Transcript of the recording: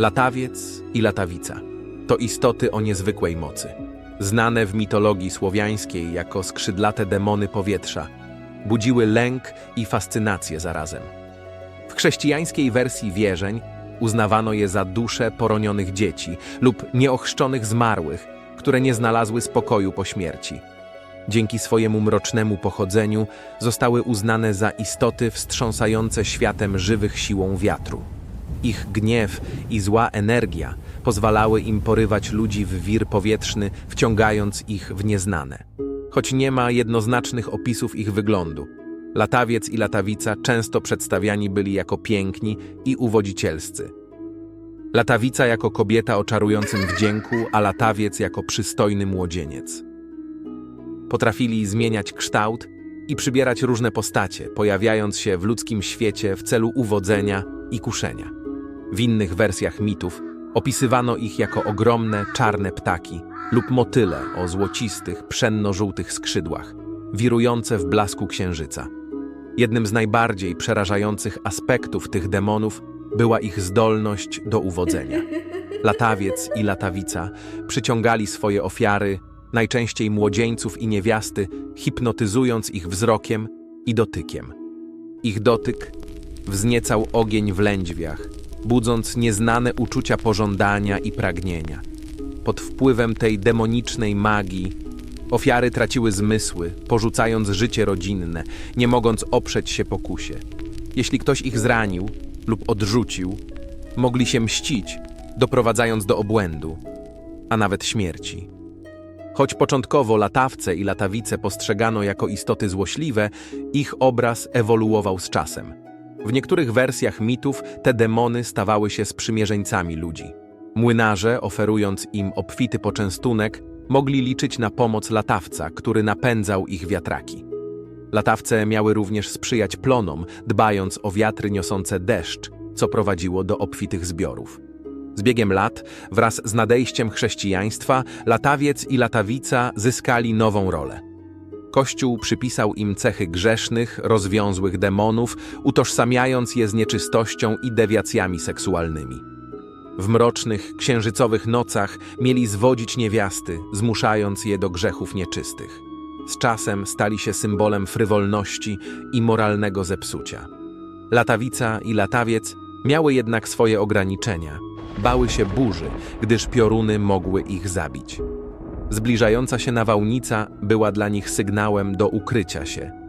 Latawiec i latawica to istoty o niezwykłej mocy. Znane w mitologii słowiańskiej jako skrzydlate demony powietrza, budziły lęk i fascynację zarazem. W chrześcijańskiej wersji wierzeń uznawano je za dusze poronionych dzieci lub nieochrzczonych zmarłych, które nie znalazły spokoju po śmierci. Dzięki swojemu mrocznemu pochodzeniu zostały uznane za istoty wstrząsające światem żywych siłą wiatru. Ich gniew i zła energia pozwalały im porywać ludzi w wir powietrzny, wciągając ich w nieznane. Choć nie ma jednoznacznych opisów ich wyglądu, latawiec i latawica często przedstawiani byli jako piękni i uwodzicielscy. Latawica jako kobieta o czarującym wdzięku, a latawiec jako przystojny młodzieniec. Potrafili zmieniać kształt i przybierać różne postacie, pojawiając się w ludzkim świecie w celu uwodzenia i kuszenia. W innych wersjach mitów opisywano ich jako ogromne, czarne ptaki lub motyle o złocistych, pszenno-żółtych skrzydłach, wirujące w blasku księżyca. Jednym z najbardziej przerażających aspektów tych demonów była ich zdolność do uwodzenia. Latawiec i latawica przyciągali swoje ofiary, najczęściej młodzieńców i niewiasty, hipnotyzując ich wzrokiem i dotykiem. Ich dotyk wzniecał ogień w lędźwiach, budząc nieznane uczucia pożądania i pragnienia. Pod wpływem tej demonicznej magii ofiary traciły zmysły, porzucając życie rodzinne, nie mogąc oprzeć się pokusie. Jeśli ktoś ich zranił lub odrzucił, mogli się mścić, doprowadzając do obłędu, a nawet śmierci. Choć początkowo latawce i latawice postrzegano jako istoty złośliwe, ich obraz ewoluował z czasem. W niektórych wersjach mitów te demony stawały się sprzymierzeńcami ludzi. Młynarze, oferując im obfity poczęstunek, mogli liczyć na pomoc latawca, który napędzał ich wiatraki. Latawce miały również sprzyjać plonom, dbając o wiatry niosące deszcz, co prowadziło do obfitych zbiorów. Z biegiem lat, wraz z nadejściem chrześcijaństwa, latawiec i latawica zyskali nową rolę. Kościół przypisał im cechy grzesznych, rozwiązłych demonów, utożsamiając je z nieczystością i dewiacjami seksualnymi. W mrocznych, księżycowych nocach mieli zwodzić niewiasty, zmuszając je do grzechów nieczystych. Z czasem stali się symbolem frywolności i moralnego zepsucia. Latawica i latawiec miały jednak swoje ograniczenia. Bały się burzy, gdyż pioruny mogły ich zabić. Zbliżająca się nawałnica była dla nich sygnałem do ukrycia się.